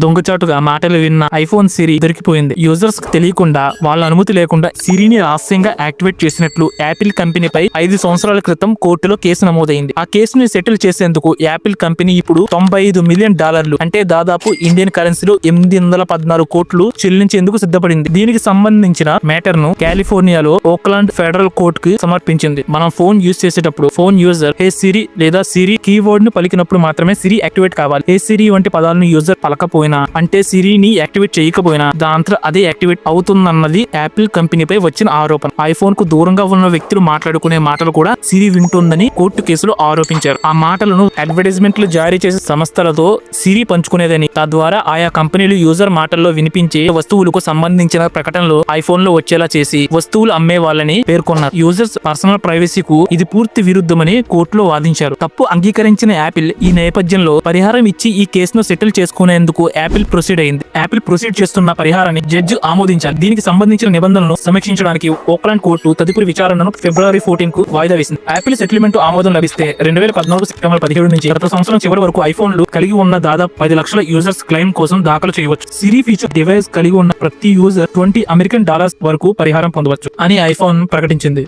దొంగచాటుగా మాటలు విన్న ఐఫోన్ సిరి దొరికిపోయింది. యూజర్స్కు తెలియకుండా వాళ్ళ అనుమతి లేకుండా సిరిని రహస్యంగా యాక్టివేట్ చేసినట్లు యాపిల్ కంపెనీపై ఐదు సంవత్సరాల క్రితం కోర్టులో కేసు నమోదైంది. ఆ కేసుని సెటిల్ చేసేందుకు యాపిల్ కంపెనీ ఇప్పుడు తొంభై ఐదు మిలియన్ డాలర్లు అంటే దాదాపు ఇండియన్ కరెన్సీలో ఎనిమిది వందల పద్నాలుగు కోట్లు చెల్లించేందుకు సిద్ధపడింది. దీనికి సంబంధించిన మ్యాటర్ను కాలిఫోర్నియాలో ఓక్లాండ్ ఫెడరల్ కోర్టు కి సమర్పించింది. మనం ఫోన్ యూజ్ చేసేటప్పుడు ఫోన్ యూజర్ హే సిరి లేదా సిరి కీబోర్డ్ను పలికినప్పుడు మాత్రమే సిరి యాక్టివేట్ కావాలి. హే సిరి వంటి పదాలను యూజర్ చేయకపోయినా అంటే సిరిని యాక్టివేట్ చేయకపోయినా దాంతో అదే యాక్టివేట్ అవుతుందన్నది యాపిల్ కంపెనీపై వచ్చిన ఆరోపణ. ఐఫోన్కు దూరంగా ఉన్న వ్యక్తులు మాట్లాడుకునే మాటలు కూడా సిరి వింటుందని కోర్టు కేసులో ఆరోపించారు. ఆ మాటలను అడ్వర్టైజ్మెంట్లు జారీ చేసే సంస్థలతో సిరి పంచుకునేదని తద్వారా ఆయా కంపెనీలు యూజర్ మాటల్లో వినిపించే వస్తువులకు సంబంధించిన ప్రకటనలు ఐఫోన్లో వచ్చేలా చేసి వస్తువులు అమ్మే వాళ్ళని పేర్కొన్నారు. యూజర్స్ పర్సనల్ ప్రైవసీకు ఇది పూర్తి విరుద్ధమని కోర్టులో వాదించారు. తప్పు అంగీకరించిన యాపిల్ ఈ నేపథ్యంలో పరిహారం ఇచ్చి ఈ కేసును సెటిల్ చేసుకునేందుకు యాపిల్ ప్రొసీడ్ అయింది. యాపిల్ ప్రొసీడ్ చేస్తున్న పరిహారాన్ని జడ్జి ఆమోదించారు దీనికి సంబంధించిన నిబంధనలను సమీక్షించడానికి ఓక్లాండ్ కోర్టు తదుపరి విచారణను ఫిబ్రవరి ఫోర్టీన్కు వాయిదా వేసింది. యాపిల్ సెటిల్మెంట్ ఆమోదం లభిస్తే రెండు వేల పద్నాలుగు సెప్టెంబర్ పదిహేడు నుంచి గత సంవత్సరం చివరి వరకు ఐఫోన్లు కలిగి ఉన్న దాదాపు పది లక్షల యూజర్స్ క్లెయిమ్ కోసం దాఖలు చేయవచ్చు. సిరి ఫీచర్ డివైస్ కలిగి ఉన్న ప్రతి యూజర్ ట్వంటీ అమెరికన్ డాలర్స్ వరకు పరిహారం పొందవచ్చు అని ఐఫోన్ ప్రకటించింది.